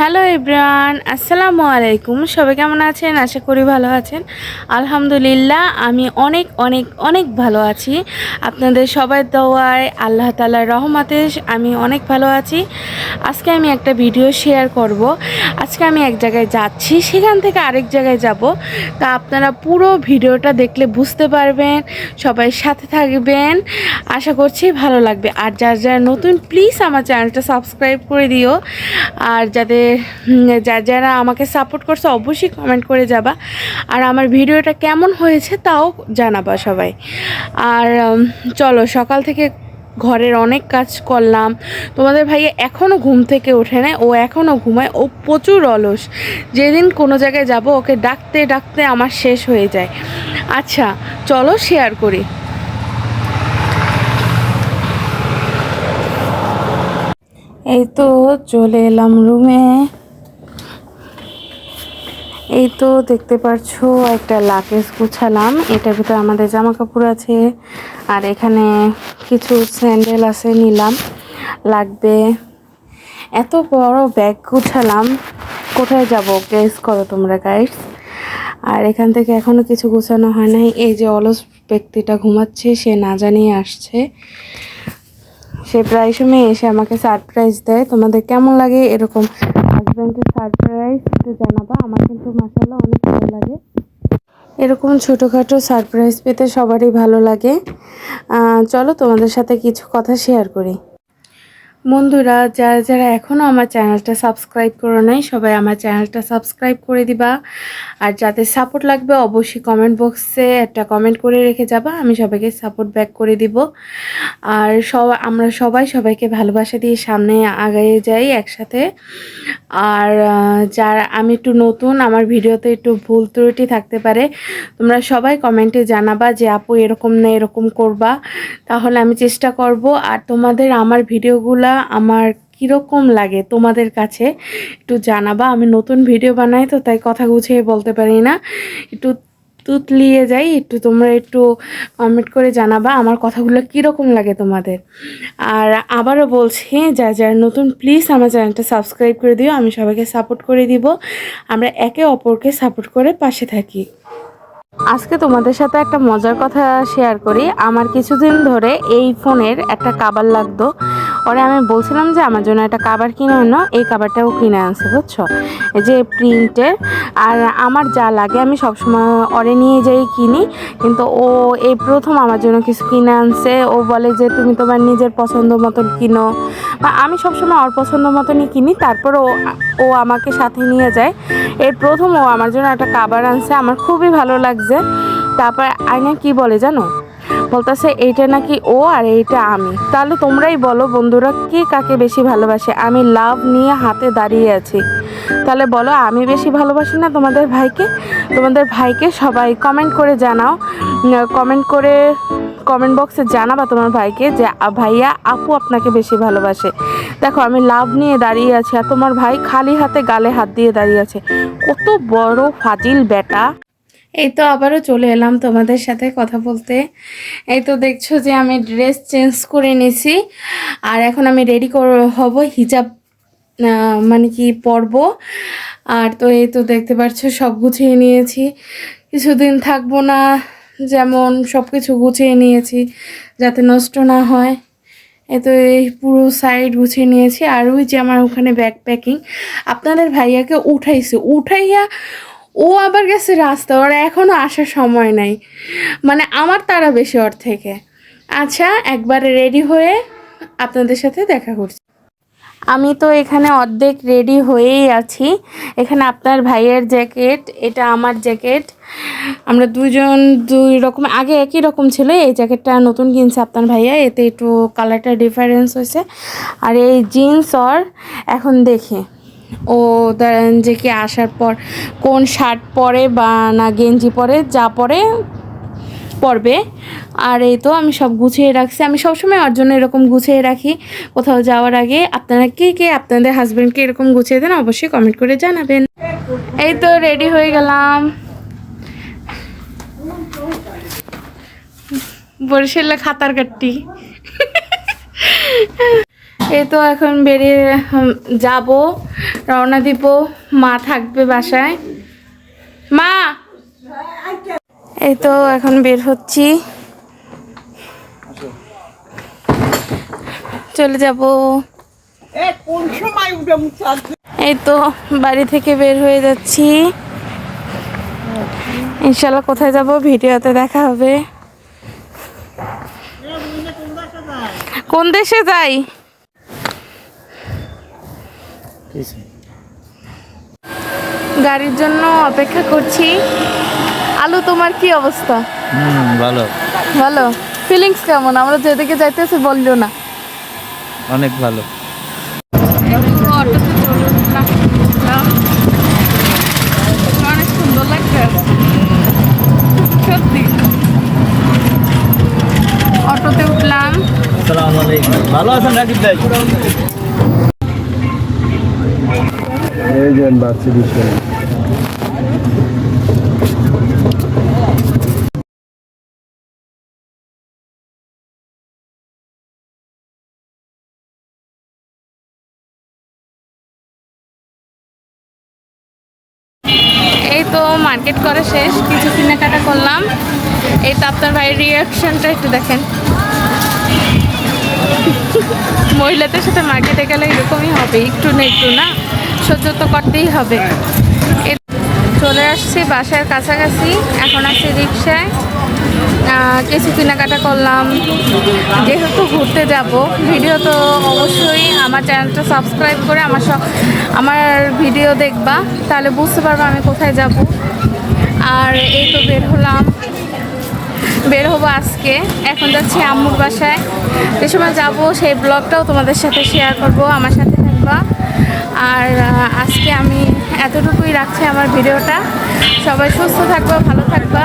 Hello Ibran আসসালামু আলাইকুম। সবাই কেমন আছেন? আশা করি ভালো আছেন। আলহামদুলিল্লাহ, আমি অনেক অনেক অনেক ভালো আছি। আপনাদের সবাই দোয়ায় আল্লাহ তালার রহমতে আমি অনেক ভালো আছি। আজকে আমি একটা ভিডিও শেয়ার করব। আজকে আমি এক জায়গায় যাচ্ছি, সেখান থেকে আরেক জায়গায় যাব। তা আপনারা পুরো ভিডিওটা দেখলে বুঝতে পারবেন, সবাই সাথে থাকবেন। আশা করছি ভালো লাগবে। আর যার, যারা নতুন, প্লিজ আমার চ্যানেলটা সাবস্ক্রাইব করে দিও। আর যাদের যারা যারা আমাকে সাপোর্ট করছে, অবশ্যই কমেন্ট করে যাবা। আর আমার ভিডিওটা কেমন হয়েছে তাও জানাবা সবাই। আর চলো, সকাল থেকে ঘরের অনেক কাজ করলাম। তোমাদের ভাইয়া এখনও ঘুম থেকে ওঠে না ও এখনও ঘুমায়, ও প্রচুর অলস। যেদিন কোনো জায়গায় যাব, ওকে ডাকতে ডাকতে আমার শেষ হয়ে যায়। আচ্ছা চলো শেয়ার করি। এই তো চলে এলাম রুমে। এই তো দেখতে পারছ, একটা লাকেজ গুছালাম। এটার ভিতরে আমাদের জামা কাপড় আছে, আর এখানে কিছু স্যান্ডেল আছে নিলাম, লাগবে। এত বড় ব্যাগ গুছালাম, কোথায় যাব গেস করো তোমরা গাইস আর এখান থেকে এখনও কিছু গোছানো হয় নাই। এই যে অলস ব্যক্তিটা ঘুমাচ্ছে, সে না জানিয়ে আসছে। সে প্রায় সময় এসে আমাকে সারপ্রাইজ দেয়। তোমাদের কেমন লাগে এরকম হাজব্যান্ডের সারপ্রাইজ একটু জানাবা? আমার কিন্তু মাসাল্লাহ অনেক ভালো লাগে। এরকম ছোটোখাটো সারপ্রাইজ পেতে সবারই ভালো লাগে। চলো তোমাদের সাথে কিছু কথা শেয়ার করি। বন্ধুরা, যারা যারা এখনও আমার চ্যানেলটা সাবস্ক্রাইব করো নাই, সবাই আমার চ্যানেলটা সাবস্ক্রাইব করে দিবা। আর যাদের সাপোর্ট লাগবে, অবশ্যই কমেন্ট বক্সে একটা কমেন্ট করে রেখে যাবা, আমি সবাইকে সাপোর্ট ব্যাক করে দিব। আর সব, আমরা সবাই সবাইকে ভালোবাসা দিয়ে সামনে আগায়ে যাই একসাথে। আর যারা, আমি একটু নতুন, আমার ভিডিওতে একটু ভুল ত্রুটি থাকতে পারে, তোমরা সবাই কমেন্টে জানাবা যে, আপু, এরকম না এরকম করবা। তাহলে আমি চেষ্টা করব। আর তোমাদের আমার ভিডিওগুলা আমার কীরকম লাগে তোমাদের কাছে? একটু জানাবা, আমি নতুন ভিডিও বানাই তো, তাই কথা গুছিয়ে বলতে পারি না। একটু তুতলিয়ে যাই, একটু তোমরা একটু কমেন্ট করে জানাবা, আমার কথাগুলো কীরকম লাগে তোমাদের। আর আবারও বলছি যা যার নতুন প্লিজ আমার চ্যানেলটা সাবস্ক্রাইব করে দিও, আমি সবাইকে সাপোর্ট করে দিব। আমরা একে অপরকে সাপোর্ট করে পাশে থাকি। আজকে তোমাদের সাথে একটা মজার কথা শেয়ার করি। আমার কিছুদিন ধরে এই ফোনের একটা কাবার লাগতো। ওরে আমি বলছিলাম যে আমার জন্য একটা কাবার কিনে আনো। এই কাবারটাও কিনে আনছে, বুঝছ? এই যে প্রিন্টের আর আমার যা লাগে আমি সবসময় ওরে নিয়ে যাই কিনি। কিন্তু ও এই প্রথম আমার জন্য কিছু কিনে আনছে। ও বলে যে, তুমি তোমার নিজের পছন্দ মতন কিনো। বা আমি সবসময় ওর পছন্দ মতনই কিনি। তারপর ও ও আমাকে সাথে নিয়ে যায়। এর প্রথম ও আমার জন্য একটা কাবার আনছে। আমার খুবই ভালো লাগছে। তারপর আয়না কি বলে জানো? বলতেছে, এইটা নাকি ও আর এইটা আমি? তাহলে তোমরাই বলো বন্ধুরা, কে কাকে বেশি ভালোবাসে? আমি লাভ নিয়ে হাতে দাঁড়িয়ে আছি। তাহলে বলো, আমি বেশি ভালোবাসি না তোমাদের ভাইকে? তোমাদের ভাইকে সবাই কমেন্ট করে জানাও। কমেন্ট করে কমেন্ট বক্সে জানাবা তোমার ভাইকে যে ভাইয়া, আপু আপনাকে বেশি ভালোবাসে। দেখো, আমি লাভ নিয়ে দাঁড়িয়ে আছি আর তোমার ভাই খালি হাতে গালে হাত দিয়ে দাঁড়িয়ে আছে। কত বড় ফাজিল বেটা। এই তো আবারও চলে এলাম তোমাদের সাথে কথা বলতে। এই তো দেখছ যে আমি ড্রেস চেঞ্জ করে নিছি। আর এখন আমি রেডি কর হব হিজাব মানে কি পরব। আর তো এই তো দেখতে পাচ্ছ সব গুছিয়ে নিয়েছি। কিছুদিন থাকব না, যেমন সব কিছু গুছিয়ে নিয়েছি যাতে নষ্ট না হয়। এই তো এই পুরো সাইড গুছিয়ে নিয়েছি। আর ওই যে আমার ওখানে ব্যাগ প্যাকিং আপনাদের ভাইয়াকে উঠাইছে। উঠাইয়া ও আবার গেছে রাস্তা, ওর এখনও আসার সময় নাই। মানে আমার তারা বেশি ওর থেকে। আচ্ছা একবারে রেডি হয়ে আপনাদের সাথে দেখা করছি। আমি তো এখানে অর্ধেক রেডি হয়েই আছি। এখানে আপনার ভাইয়ের জ্যাকেট এটা আমার জ্যাকেট আমরা দুজন দুই রকম, আগে একই রকম ছিল, এই জ্যাকেটটা নতুন কিনছে আপনার ভাইয়া, এতে একটু কালারটা ডিফারেন্স হয়েছে। আর এই জিন্স ওর, এখন দেখে। ও ধরেন যে কি আসার পর কোন শার্ট পরে বা না গেঞ্জি পরে যা পরে পরবে। আর এই তো আমি সব গুছিয়ে রাখছি। আমি সবসময় ওর জন্য এরকম গুছিয়ে রাখি। কোথাও যাওয়ার আগে আপনারা কে কে, আপনাদের হাজব্যান্ডকে এরকম গুছিয়ে দেন অবশ্যই কমেন্ট করে জানাবেন। এই তো রেডি হয়ে গেলাম। বরিশালে খাতার কাটটি। এই তো এখন বেরিয়ে যাব। রওনা দিব। মা থাকবে বাসায়। মা! এই তো এখন বের হচ্ছি। চলে যাব। এই তো বাড়ি থেকে বের হয়ে যাচ্ছি। ইনশাল্লাহ কোথায় যাব? ভিডিওতে দেখা হবে। কোন দেশে যাই? গাড়ির জন্য অপেক্ষা করছি। আলু তোমার কি অবস্থা? ভালো। ভালো? ফিলিংস কেমন? আমরা যেদিকে যাইতেছি বলল না। অনেক ভালো। অটোতে উঠলাম। ভালো আছেন রাকিব ভাই? এই তো মার্কেট করা শেষ, কিছু কেনাকাটা করলাম। এই তো আপনার ভাইয়ের রিয়াকশনটা একটু দেখেন। মহিলাদের সাথে মার্কেটে গেলে এরকমই হবে, একটু না একটু না। সহ্য তো করতেই হবে। চলে আসছি বাসার কাছাকাছি, এখন আছি রিক্সায় কিছু কেনাকাটা করলাম। যেহেতু ঘুরতে যাব, ভিডিও তো অবশ্যই আমার চ্যানেলটা সাবস্ক্রাইব করে আমার সব আমার ভিডিও দেখবা, তাহলে বুঝতে পারব আমি কোথায় যাব। আর এই তো বের হলাম। বের হব আজকে। এখন যাচ্ছি আম্মুর বাসায়। যে সময় যাব, সেই ব্লগটাও তোমাদের সাথে শেয়ার করব। আমার সাথে থাকবা। আর আজকে আমি এতটুকুই রাখছি আমার ভিডিওটা। সবাই সুস্থ থাকবা ভালো থাকবা।